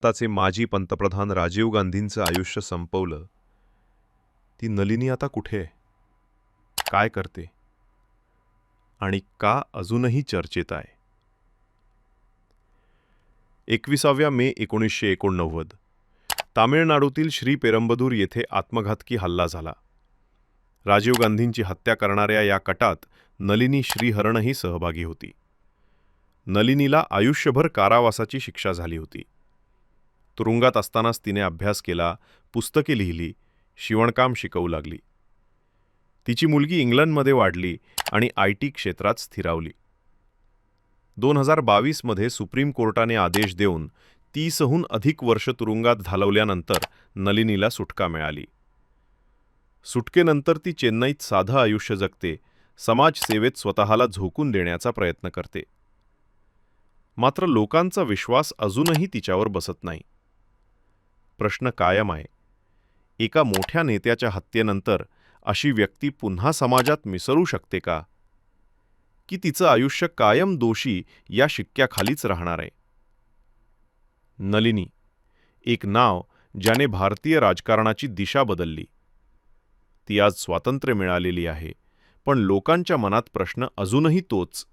आत्ताचे माजी पंतप्रधान राजीव गांधींचं आयुष्य संपवलं. ती नलिनी आता कुठे आहे? काय करते? आणि का अजूनही चर्चेत आहे? एकविसाव्या मे एकोणीसशे एकोणनव्वद. तामिळनाडूतील श्री पेरंबदूर येथे आत्मघातकी हल्ला झाला. राजीव गांधींची हत्या करणाऱ्या या कटात नलिनी श्रीहरणही सहभागी होती. नलिनीला आयुष्यभर कारावासाची शिक्षा झाली होती. तुरुंगात असतानाच तिने अभ्यास केला पुस्तके लिहिली शिवणकाम शिकवू लागली. तिची मुलगी इंग्लंडमध्ये वाढली आणि आय टी क्षेत्रात स्थिरावली. दोन हजार बावीसमध्ये सुप्रीम कोर्टाने आदेश देऊन तीसहून अधिक वर्ष तुरुंगात घालवल्यानंतर नलिनीला सुटका मिळाली. सुटकेनंतर ती चेन्नईत साधं आयुष्य जगते समाजसेवेत स्वतःला झोकून देण्याचा प्रयत्न करते. मात्र लोकांचा विश्वास अजूनही तिच्यावर बसत नाही. प्रश्न कायम आहे. एका मोठ्या नेत्याच्या हत्येनंतर अशी व्यक्ती पुन्हा समाजात मिसळू शकते का? की तिचं आयुष्य कायम दोषी या शिक्क्याखालीच राहणार आहे? नलिनी एक नाव ज्याने भारतीय राजकारणाची दिशा बदलली. ती आज स्वातंत्र्य मिळालेली आहे पण लोकांच्या मनात प्रश्न अजूनही तोच.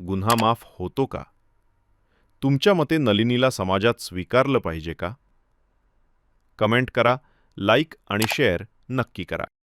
गुन्हा माफ होतो का? तुमच्या मते नलिनीला समाजात स्वीकारलं पाहिजे का? कमेंट करा लाईक आणि शेअर नक्की करा.